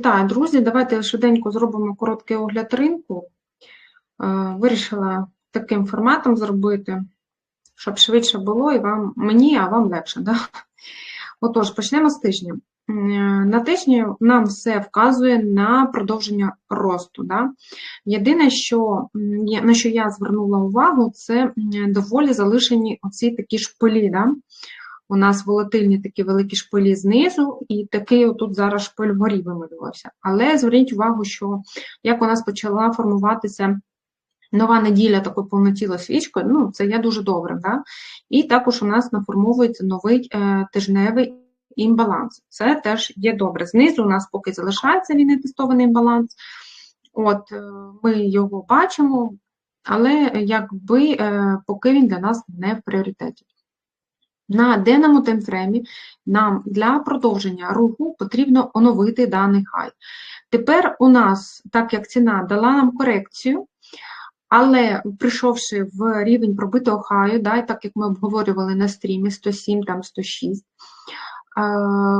Вітаю, друзі! Давайте швиденько зробимо короткий огляд ринку. Е, вирішила таким форматом зробити, щоб швидше було і вам, мені, а вам легше. Да? Отож, почнемо з тижня. Е, на тижні нам все вказує на продовження росту. Да? Єдине, що, на що я звернула увагу, це доволі залишені оці такі шпилі. Да? У нас волатильні такі великі шпилі знизу, і такий отут зараз шпиль вгорі вималювався. Але зверніть увагу, що як у нас почала формуватися нова неділя такою повнотілою свічкою, ну, це є дуже добре. Да? І також у нас наформовується новий е, тижневий імбаланс. Це теж є добре. Знизу у нас поки залишається він тестований імбаланс. От, е, Ми його бачимо, але якби е, поки він для нас не в пріоритеті. На денному таймфреймі нам для продовження руху потрібно оновити даний хай. Тепер у нас, так як ціна дала нам корекцію, але прийшовши в рівень пробитого хаю, да, так як ми обговорювали на стрімі 107, там 106, е,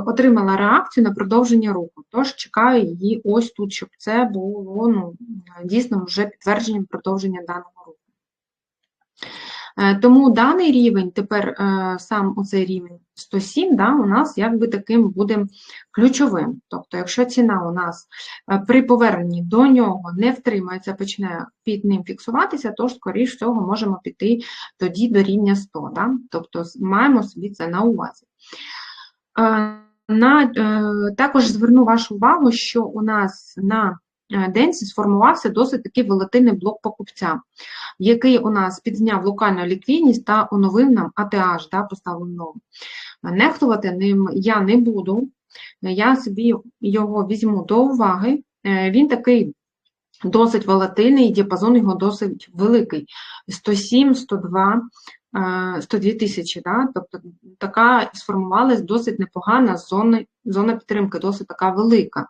отримала реакцію на продовження руху. Тож чекаю її ось тут, щоб це було ну, дійсно вже підтвердженням продовження даного руху. Е, тому даний рівень, тепер е, сам оцей рівень 107, да, у нас якби таким буде ключовим. Тобто, якщо ціна у нас е, при поверненні до нього не втримається, почне під ним фіксуватися, то, скоріш всього, можемо піти тоді до рівня 100. Да? Тобто маємо собі це на увазі. На, Також зверну вашу увагу, що у нас на денці сформувався досить такий волатильний блок покупця, який у нас підзняв локальну ліквідність та оновив нам АТH, да, поставив нову. Нехтувати ним я не буду, я собі його візьму до уваги. Е, він такий досить волатильний, діапазон його досить великий: 107, 102. 102 тисячі, да? тобто така сформувалась досить непогана зона, зона підтримки, досить така велика.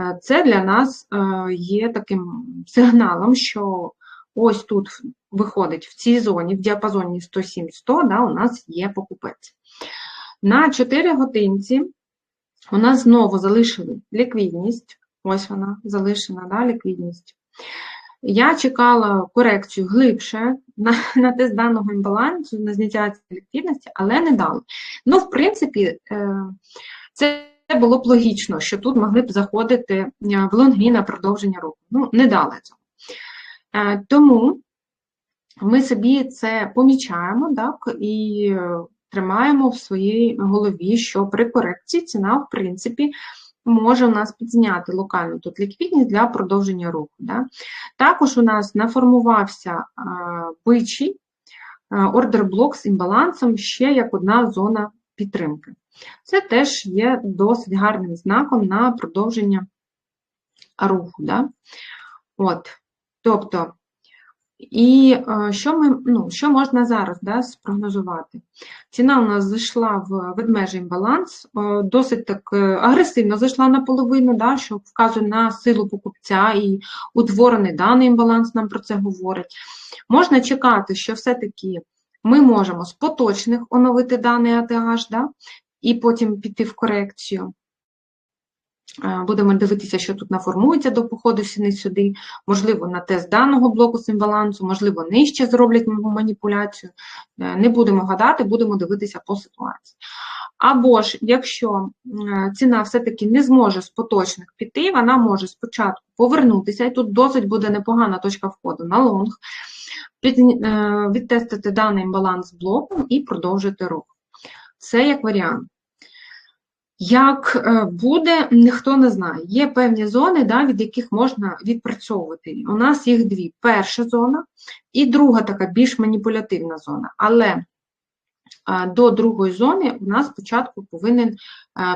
Е, це для нас е, є таким сигналом, що ось тут виходить в цій зоні, в діапазоні 107-100, да, у нас є покупець. На 4 годинці у нас знову залишили ліквідність. Ось вона залишена да, ліквідність. Я чекала корекцію глибше на на тест даного імбалансу, на зняття ліквідності, але не дали. Ну, в принципі, е, це було б логічно, що тут могли б заходити е, в лонги на продовження року. Ну, не дали цього. Е, тому ми собі це помічаємо так, і е, тримаємо в своїй голові, що при корекції ціна, в принципі, може у нас підзняти локальну тут ліквідність для продовження руху. Да? Також у нас наформувався бичий ордер-блок з імбалансом ще як одна зона підтримки. Це теж є досить гарним знаком на продовження руху. Да? От, Тобто, і е, що ми, ну, що можна зараз да, спрогнозувати? Ціна у нас зайшла в ведмежий баланс, е, досить так е, агресивно зайшла наполовину, да, що вказує на силу покупця і утворений даний імбаланс нам про це говорить. Можна чекати, що все-таки ми можемо з поточних оновити даний АТH, да, і потім піти в корекцію. Е, будемо дивитися, що тут наформується до походу сіни сюди, можливо, на тест даного блоку симбалансу, можливо, нижче зроблять маніпуляцію. Е, не будемо гадати, будемо дивитися по ситуації. Або ж, якщо е, ціна все-таки не зможе з поточних піти, вона може спочатку повернутися, і тут досить буде непогана точка входу на лонг, відтестити даний баланс блоком і продовжити рух. Це як варіант. Як е, буде, ніхто не знає. Є певні зони, да, від яких можна відпрацьовувати. У нас їх дві: перша зона і друга така більш маніпулятивна зона. Але е, до другої зони у нас спочатку повинен, е,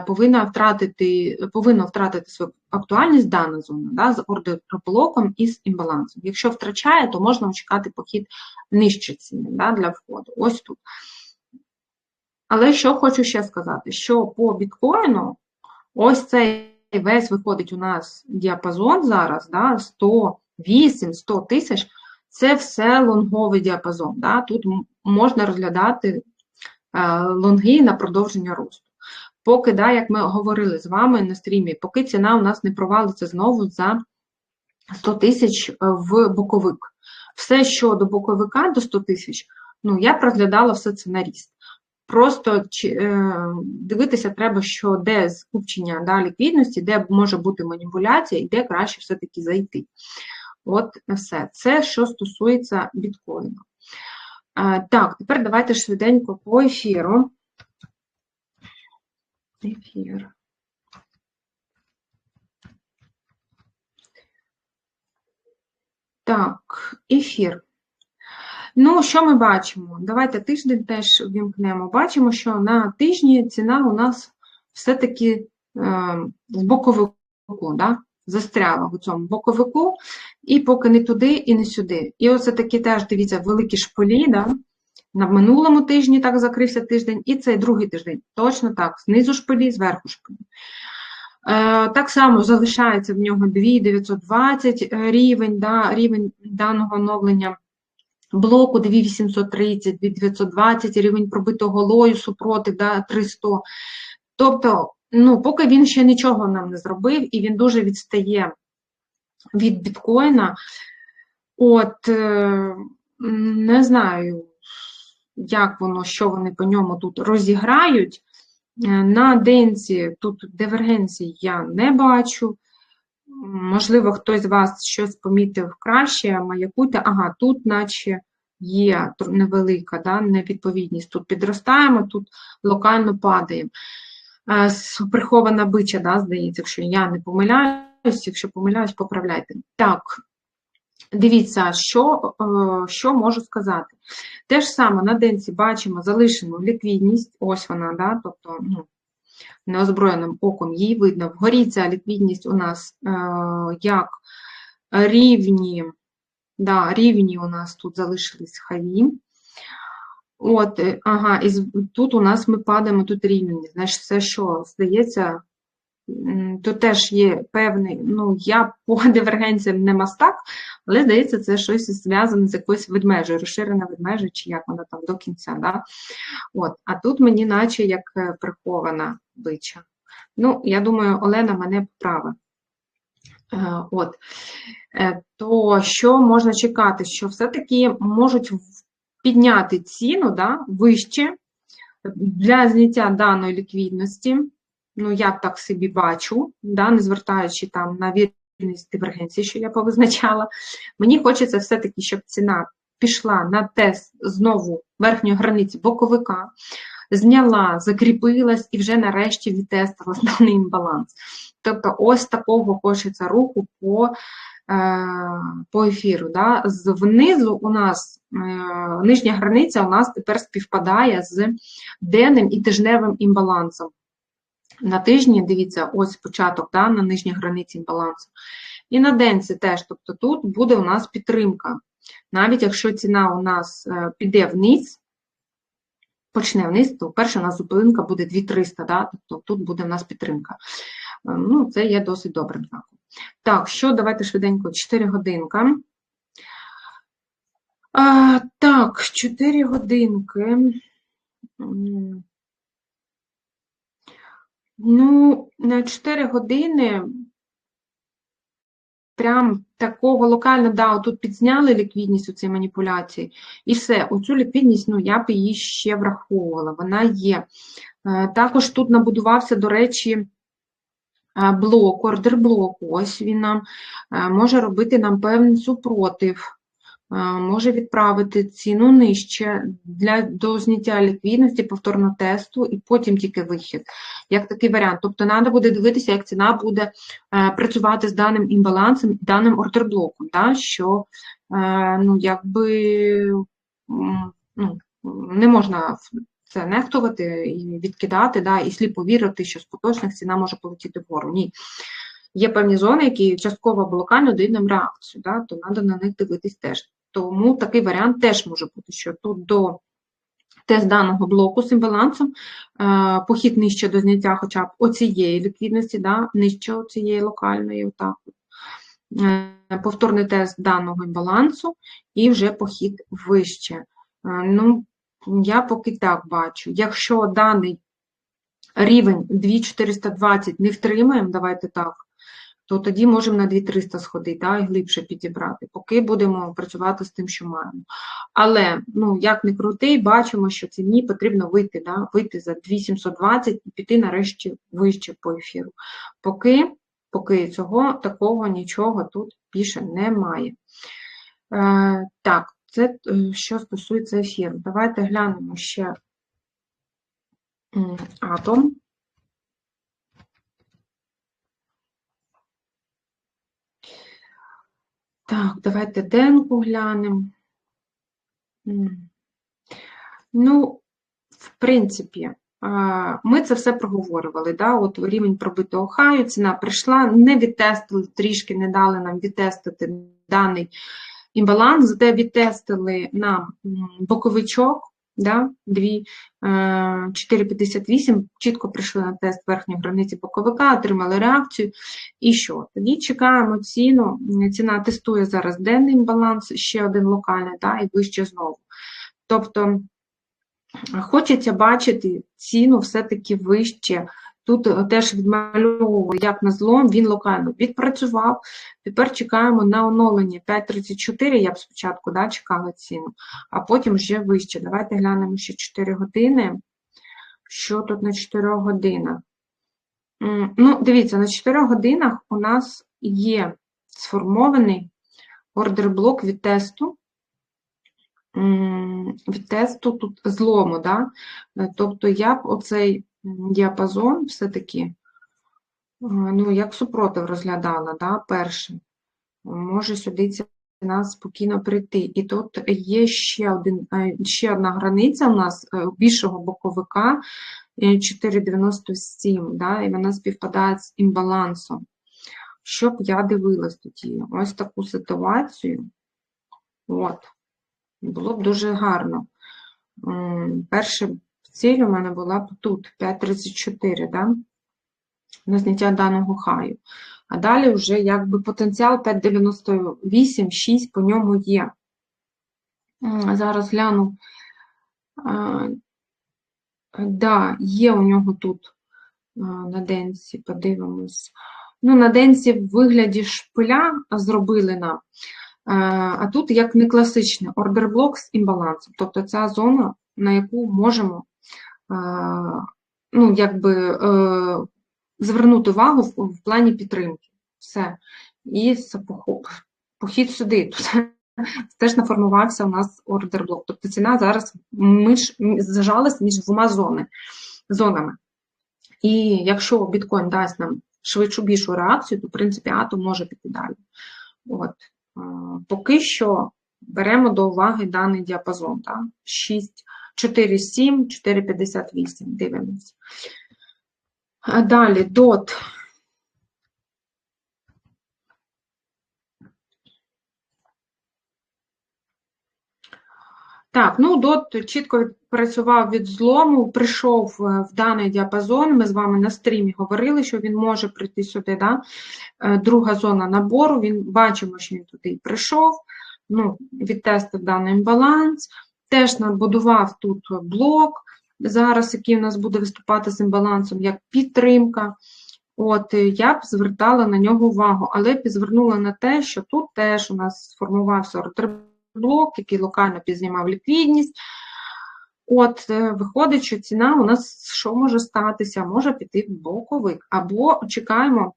повинна втратити повинна втратити свою актуальність дана зона да, з ордерблоком і з імбалансом. Якщо втрачає, то можна чекати похід нижче ціни да, для входу. Ось тут. Але що хочу ще сказати, що по біткоїну ось цей весь виходить у нас діапазон зараз, да, 108-100 тисяч, це все лонговий діапазон. Да, Тут можна розглядати е, лонги на продовження росту. Поки, да, як ми говорили з вами на стрімі, поки ціна у нас не провалиться знову за 100 тисяч в боковик. Все, що до боковика до 100 тисяч, ну, я б розглядала все це на ріст. Просто е, дивитися треба, що де скупчення да, ліквідності, де може бути маніпуляція і де краще все-таки зайти. От все. Це що стосується біткоїну. Е, так, тепер давайте швиденько по ефіру. Ефір. Так, ефір. Ну, що ми бачимо? Давайте тиждень теж вімкнемо. Бачимо, що на тижні ціна у нас все-таки е, з боковику, да? застряла в цьому боковику, і поки не туди і не сюди. І оце такі теж, дивіться, великі шполі, да? На минулому тижні так закрився тиждень, і цей другий тиждень. Точно так, знизу шпилі, зверху шпилі. Е, так само залишається в нього 2920 рівень, да, рівень даного оновлення блоку 2830, 2920, рівень пробитого лою супротив да, 300. Тобто, ну, поки він ще нічого нам не зробив, і він дуже відстає від біткоїна, от, е, не знаю, як воно, що вони по ньому тут розіграють. Е, на денці тут дивергенції я не бачу. Можливо, хтось з вас щось помітив краще, маякуйте. Ага, тут, наче є невелика да, невідповідність. Тут підростаємо, тут локально падаємо. Е, прихована бича, да, здається, якщо я не помиляюсь, якщо помиляюсь, поправляйте. Так, дивіться, що е, що можу сказати. Те ж саме на денці бачимо залишену ліквідність, ось вона, да, тобто, ну, неозброєним оком її видно. Вгорі ця ліквідність у нас е, як рівні, да, рівні у нас тут залишились хаві. От, е, ага, і тут у нас ми падаємо тут рівні. Значить, це що, здається, тут теж є певний, ну, я по дивергенціям не мастак, але здається, це щось зв'язане з якоюсь ведмежею, розширена ведмежа, чи як вона там до кінця. Да? От, А тут мені, наче як е, прихована бича. Ну, я думаю, Олена мене поправить. Е, от. Е, то що можна чекати? Що все-таки можуть підняти ціну да, вище для зняття даної ліквідності. Ну, я так собі бачу, да, не звертаючи там на вірність дивергенції, що я повизначала. Мені хочеться все-таки, щоб ціна пішла на тест знову верхньої границі боковика, зняла, закріпилась і вже нарешті відтестила даний імбаланс. Тобто, ось такого хочеться руху по е, по ефіру. Да? Внизу у нас е, нижня границя у нас тепер співпадає з денним і тижневим імбалансом. На тижні, дивіться, ось початок да, на нижній границі імбалансу. І на денці теж, тобто тут буде у нас підтримка. Навіть якщо ціна у нас е, піде вниз, почне вниз, то перша у нас зупинка буде 2300, да? тобто тут буде у нас підтримка. Е, ну, Це є досить добрим знаком. Так, що, давайте швиденько, 4 годинка. А, Так, 4 годинки. Ну, на 4 години прям такого локально, да, тут підзняли ліквідність у цій маніпуляції, і все, оцю ліквідність, ну, я б її ще враховувала, вона є. Е, також тут набудувався, до речі, е, блок, ордер блоку, ось він нам е, може робити нам певний супротив може відправити ціну нижче для до зняття ліквідності, повторно тесту, і потім тільки вихід, як такий варіант. Тобто, треба буде дивитися, як ціна буде е, працювати з даним імбалансом даним ордерблоком, да, що е, ну, якби ну, не можна це нехтувати і відкидати, да, і сліпо вірити, що з поточних ціна може полетіти вгору. Ні. Є певні зони, які частково або локально дають нам реакцію, да, то треба на них дивитись теж. Тому такий варіант теж може бути, що тут до тест даного блоку з імбалансом, е, похід нижче до зняття хоча б оцієї ліквідності, да, нижче цієї локальної, отак. Е, повторний тест даного імбалансу і вже похід вище. Е, ну, Я поки так бачу. Якщо даний рівень 2420 не втримаємо, давайте так, то тоді можемо на 2300 сходити, да, і глибше підібрати, поки будемо працювати з тим, що маємо. Але, ну, як не крутий, бачимо, що ціні потрібно вийти, да, вийти за 2720 і піти нарешті вище по ефіру. Поки, поки цього такого нічого тут більше немає. Е, так, це е, що стосується ефіру. Давайте глянемо ще атом. Так, давайте денку глянемо. Ну, в принципі, ми це все проговорювали. Да? От рівень пробитого хаю, ціна прийшла, не відтестили, трішки не дали нам відтестити даний імбаланс, зате відтестили нам боковичок, да? е, 4,58, чітко прийшли на тест верхньої границі боковика, отримали реакцію. І що? Тоді чекаємо ціну. Ціна тестує зараз денний баланс, ще один локальний, да? і вище знову. Тобто хочеться бачити ціну все-таки вище. Тут е, теж відмальовували, як на злом, він локально відпрацював. Тепер чекаємо на оновлення 5.34, я б спочатку да, чекала ціну, а потім вже вище. Давайте глянемо ще 4 години. Що тут на 4 годинах? Ну, дивіться, на 4 годинах у нас є сформований ордер-блок від тесту. Від тесту тут злому, да? Е, тобто я б оцей діапазон все-таки, е, ну, як супротив розглядала, да, перший. Може сюди ціна спокійно прийти. І тут є ще, один, е, ще одна границя у нас е, більшого боковика е, 4,97, да, і вона співпадає з імбалансом. Щоб я дивилась тоді, ось таку ситуацію. От. Було б дуже гарно. М, Перша ціль у мене була б тут, 5,34, да? на зняття даного хаю. А далі вже якби потенціал 5,98, 6 по ньому є. Зараз гляну. Да, є у нього тут на денці, подивимось. Ну, на денці в вигляді шпиля зробили нам. Е, А тут як не класичний ордерблок з імбалансом. Тобто ця зона, на яку можемо ну, якби, е, звернути увагу в, в плані підтримки. Все. І похід сюди. Тут теж наформувався у нас ордерблок. Тобто ціна зараз між, зажалась між двома зони, зонами. І якщо біткоін дасть нам швидшу більшу реакцію, то в принципі атом може піти далі. От. Е, Поки що беремо до уваги даний діапазон. Так? 6, 4,7, 4,58. Дивимося. Далі DOT. Так, ну DOT чітко працював від злому, прийшов е, в даний діапазон. Ми з вами на стрімі говорили, що він може прийти сюди. Да? Е, Друга зона набору. Він бачимо, що він туди прийшов. Ну, відтестив даний імбаланс. Теж набудував тут блок, зараз, який у нас буде виступати з імбалансом, як підтримка. От, е, я б звертала на нього увагу, але б звернула на те, що тут теж у нас сформувався ордерблок, який локально підзнімав ліквідність. От, е, виходить, що ціна у нас що може статися? Може піти в боковик, або чекаємо,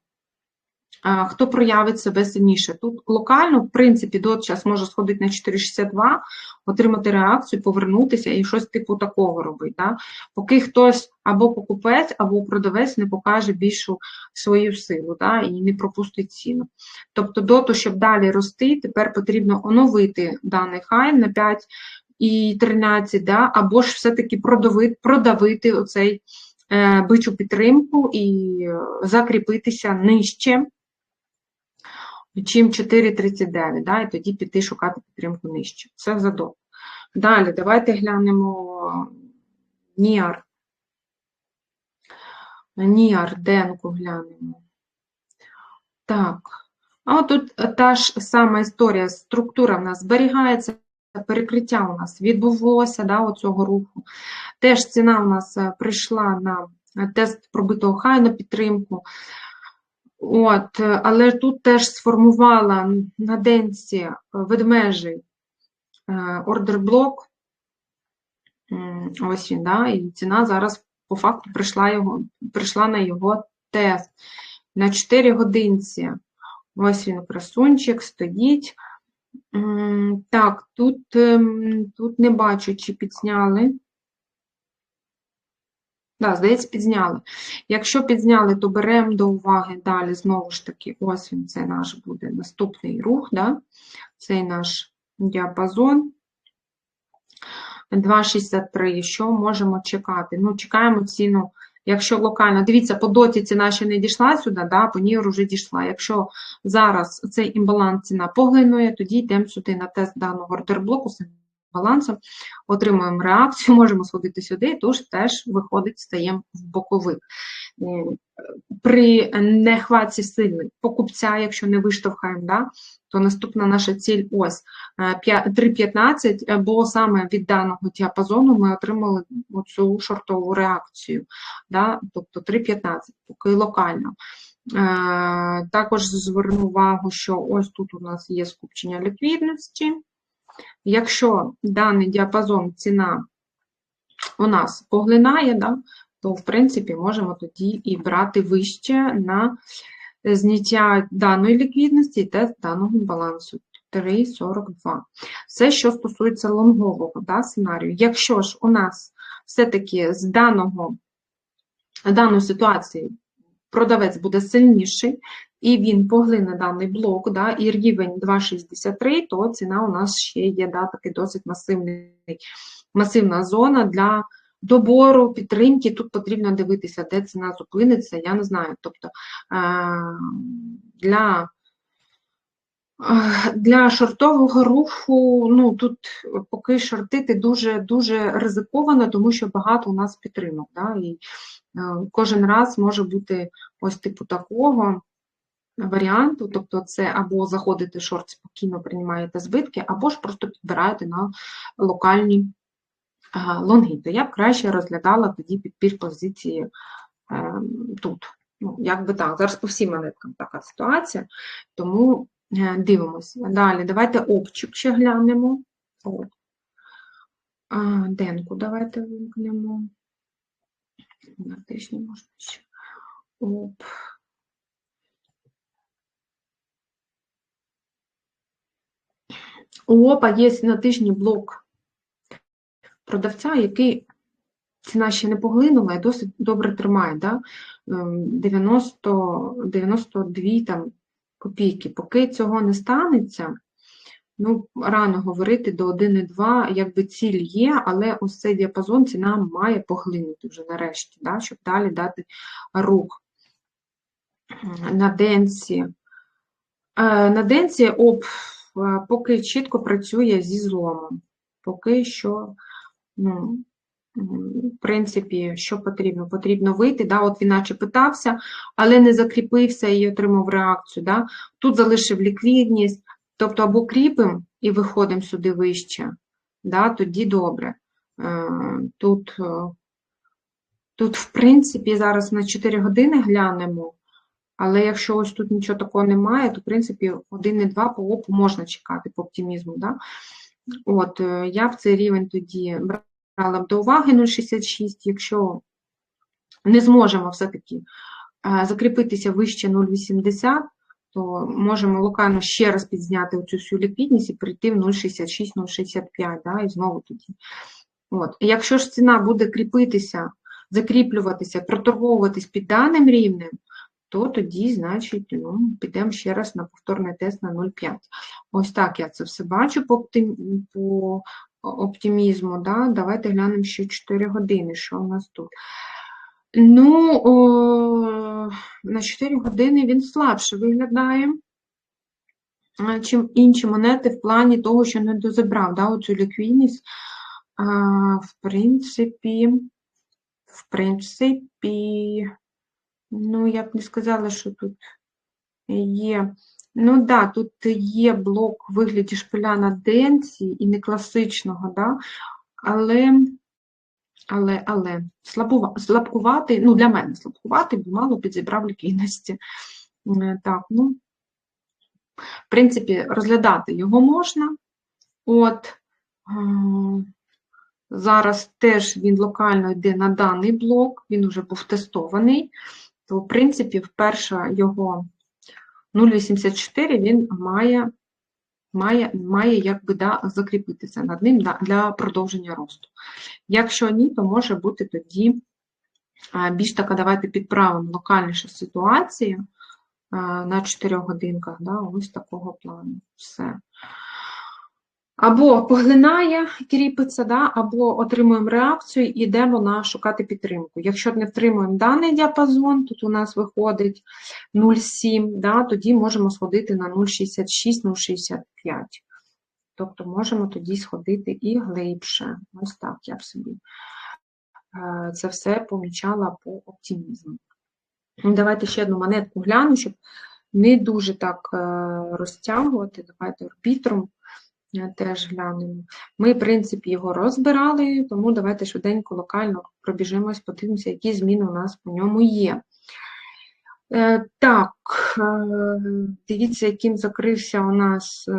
хто проявить себе сильніше. Тут локально, в принципі, дот час може сходити на 4,62, отримати реакцію, повернутися і щось типу такого робити. Да? Поки хтось або покупець, або продавець не покаже більшу свою силу да? і не пропустить ціну. Тобто доту, щоб далі рости, тепер потрібно оновити даний хай на 5 і 13, да? або ж все-таки продавити, продавити оцей е, бичу підтримку і е, закріпитися нижче чим 4,39, да, і тоді піти шукати підтримку нижче. Це за дот. Далі, давайте глянемо ніар. Ніар, денку глянемо. Так. А тут та ж сама історія, структура в нас зберігається, перекриття у нас відбулося да, оцього руху. Теж ціна у нас е, прийшла на е, тест пробитого хай на підтримку. От, е, але тут теж сформувала на денці е, ведмежий ордерблок. Ось він, да, і ціна зараз по факту прийшла, його, прийшла на його тест. На 4 годинці. Ось він, красунчик, стоїть. Так, тут, ем, тут не бачу, чи підзняли. Да, здається, підзняли. Якщо підзняли, то беремо до уваги далі, знову ж таки, ось він, це наш буде наступний рух, да? цей наш діапазон. 2,63. Що можемо чекати? Ну, чекаємо ціну Якщо локально, дивіться, по доті ціна ще не дійшла сюди, да, по ній вже дійшла. Якщо зараз цей імбаланс ціна поглинує, тоді йдемо сюди на тест даного ордерблоку балансом, отримуємо реакцію, можемо сходити сюди, тож теж виходить, стаємо в боковик при нехватці сильних покупця, якщо не виштовхаємо, да, то наступна наша ціль ось 3,15, е, е, бо саме від даного діапазону ми отримали цю шортову реакцію, да, тобто 3,15, поки локально. Е, також зверну увагу, що ось тут у нас є скупчення ліквідності. Якщо даний діапазон ціна у нас поглинає, да, то, в принципі, можемо тоді і брати вище на зняття даної ліквідності тест даного балансу. 3,42. Все, що стосується лонгового да, сценарію. Якщо ж у нас все-таки з даного, даної ситуації продавець буде сильніший, і він поглине даний блок, да, і рівень 2,63, то ціна у нас ще є да, такий досить масивний, масивна зона для добору, підтримки, тут потрібно дивитися, де ціна зупиниться, я не знаю. Тобто е, для для шортового руху, ну тут поки шортити дуже дуже ризиковано, тому що багато у нас підтримок. Да? І е, кожен раз може бути ось типу такого варіанту, тобто це або заходите в шорт, спокійно приймаєте збитки, або ж просто підбираєте на локальні лонги, то я б краще розглядала тоді підбір позиції е, тут. Ну, як би так, зараз по всім монеткам така ситуація, тому е, дивимося. Далі, давайте обчик ще глянемо. От. А, Денку давайте вимкнемо. На тижні можна ще. Оп. Опа, є на тижні блок продавця, який ціна ще не поглинула і досить добре тримає, да? 90, ем, 92 там, копійки. Поки цього не станеться, ну, рано говорити до 1,2, якби ціль є, але ось цей діапазон ціна має поглинути вже нарешті, да? щоб далі дати рух. На денці. Е, на денці е, поки чітко працює зі зломом. Поки що ну, в принципі, що потрібно? Потрібно вийти, да, от він наче питався, але не закріпився і отримав реакцію. Да? Тут залишив ліквідність, тобто або кріпимо і виходимо сюди вище, да, тоді добре. Е, тут, е, тут, в принципі, зараз на 4 години глянемо, але якщо ось тут нічого такого немає, то, в принципі, 1,2 по опу можна чекати по оптимізму. Да? От, е, Я в цей рівень тоді брала б до уваги 0,66, якщо не зможемо все-таки е, закріпитися вище 0,80, то можемо локально ще раз підзняти оцю всю ліквідність і прийти в 0,66-0,65, да, і знову тоді. От. Якщо ж ціна буде кріпитися, закріплюватися, проторговуватись під даним рівнем, то тоді, значить, ну, підемо ще раз на повторний тест на 0,5. Ось так я це все бачу по по оптимізму. Да? Давайте глянемо ще 4 години, що у нас тут. Ну, о, на 4 години він слабше виглядає, чим інші монети в плані того, що не дозабрав да, оцю ліквідність. А, В принципі, в принципі, ну, я б не сказала, що тут є Ну да, тут є блок у вигляді шпиля на денці і не класичного, да? але але, але слабува, слабкувати, ну для мене слабкувати, бо мало підзібрав ліквідності. Так, ну, в принципі, розглядати його можна. От, зараз теж він локально йде на даний блок, він вже був тестований, то, в принципі, вперше його 0,84 він має, має, має якби, да, закріпитися над ним да, для продовження росту. Якщо ні, то може бути тоді більш така, давайте підправимо локальніша ситуація на 4 годинках, да, ось такого плану. Все. Або поглинає, кріпиться, да, або отримуємо реакцію і йдемо на шукати підтримку. Якщо не втримуємо даний діапазон, тут у нас виходить 0,7, да, тоді можемо сходити на 0,66-0,65. Тобто можемо тоді сходити і глибше. Ось так я б собі е, це все помічала по оптимізму. Ну, Давайте ще одну монетку гляну, щоб не дуже так е, розтягувати. Давайте орбітром теж глянемо. Ми, в принципі, його розбирали, тому давайте швиденько локально пробіжимось, подивимося, які зміни у нас по ньому є. Е, Так, е, дивіться, яким закрився у нас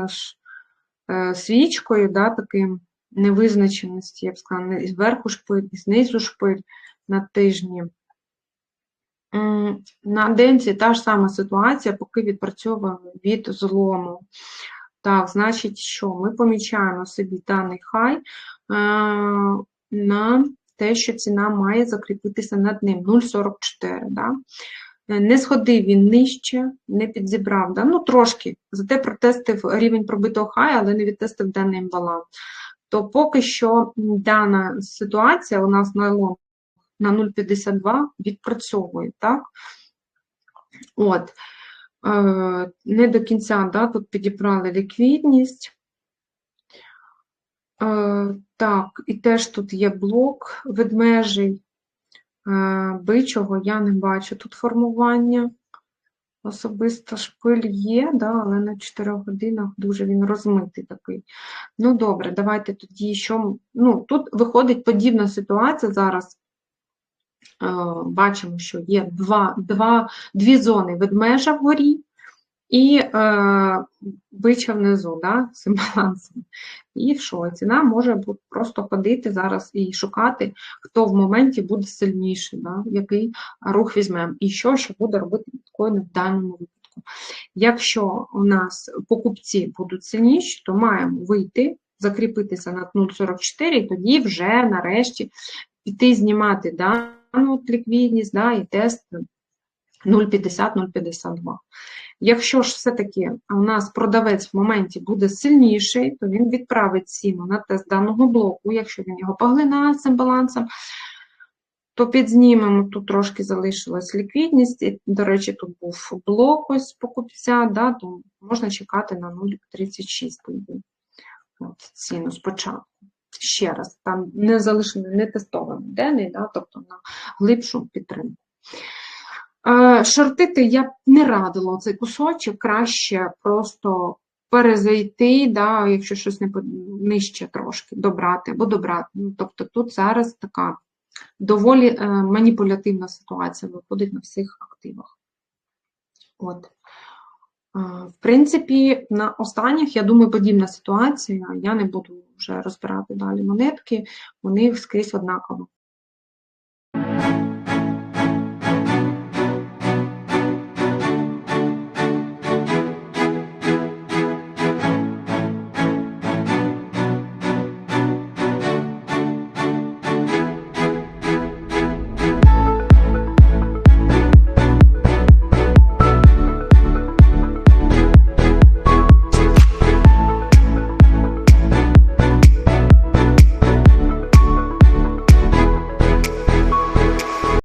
е, свічкою, да, таким невизначеності, я б сказала, зверху шпиль, знизу шпиль на тижні. На денці та ж сама ситуація, поки відпрацьовуємо від злому. Так, значить, що ми помічаємо собі даний хай е, на те, що ціна має закріпитися над ним 0,44. Да? Е, Не сходив він нижче, не підзібрав, да? ну трошки, зате протестив рівень пробитого хай, але не відтестив даний імбаланс. То поки що дана ситуація у нас на лонг на 0,52 відпрацьовує, так? От. Е, Не до кінця, да, тут підібрали ліквідність. Е, Так, і теж тут є блок ведмежий. Е, Бичого я не бачу тут формування. Особисто шпиль є, да, але на 4 годинах дуже він розмитий такий. Ну, добре, давайте тоді що. Ну, тут виходить подібна ситуація зараз. Е, Бачимо, що є два, два, дві зони ведмежа вгорі і е, бича внизу, да, з імбалансом. І що? Ціна може просто ходити зараз і шукати, хто в моменті буде сильніший, да, який рух візьмемо, і що ще буде робити біткоін в даному випадку. Якщо у нас покупці будуть сильніші, то маємо вийти, закріпитися над 0,44, і тоді вже нарешті піти знімати дану от ліквідність да, і тест 0,50-0,52. Якщо ж все-таки у нас продавець в моменті буде сильніший, то він відправить ціну на тест даного блоку, якщо він його поглинає цим балансом, то підзнімемо, тут трошки залишилась ліквідність, і, до речі, тут був блок ось покупця, да, то можна чекати на 0,36 ціну спочатку. Ще раз, там не залишений, не тестований денний, да, тобто на глибшу підтримку. Е, Шортити я б не радила цей кусочок, краще просто перезайти, да, якщо щось не нижче трошки, добрати або добрати. Ну, тобто тут зараз така доволі е, маніпулятивна ситуація виходить на всіх активах. От. В принципі, на останніх, я думаю, подібна ситуація. Я не буду вже розбирати далі монетки, вони скрізь однаково.